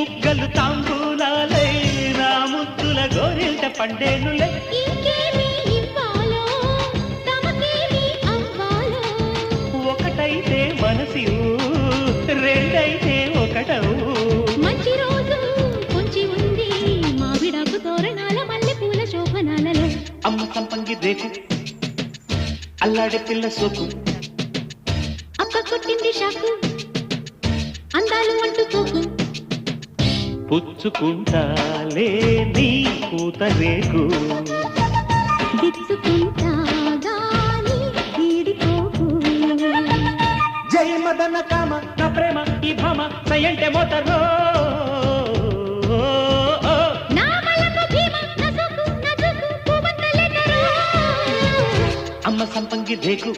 ముగ్గలు తాంబూలాలై నా ముద్దుల గోరింట పండేనులే. ఒకటైతే మనసి రెండైతే ఒకటవు. మంచి రోజు కొంచి ఉంది మావిడాకు తోరణాల మల్లె పూల శోభనాలలో. అమ్మ సంపంగి రేపు అల్లాడే పిల్ల సోకు. అక్క కొట్టింది షాకు అందాలు అంటూ పోకు. పుచ్చుకుంటాలే నీ పూత రేకు దిచ్చుకుంటా గాని వీడిపోకు. జై మదన కామ నా ప్రేమ ఈ భామ సయంటే మోతరో. అమ్మ సంపంగి రేకు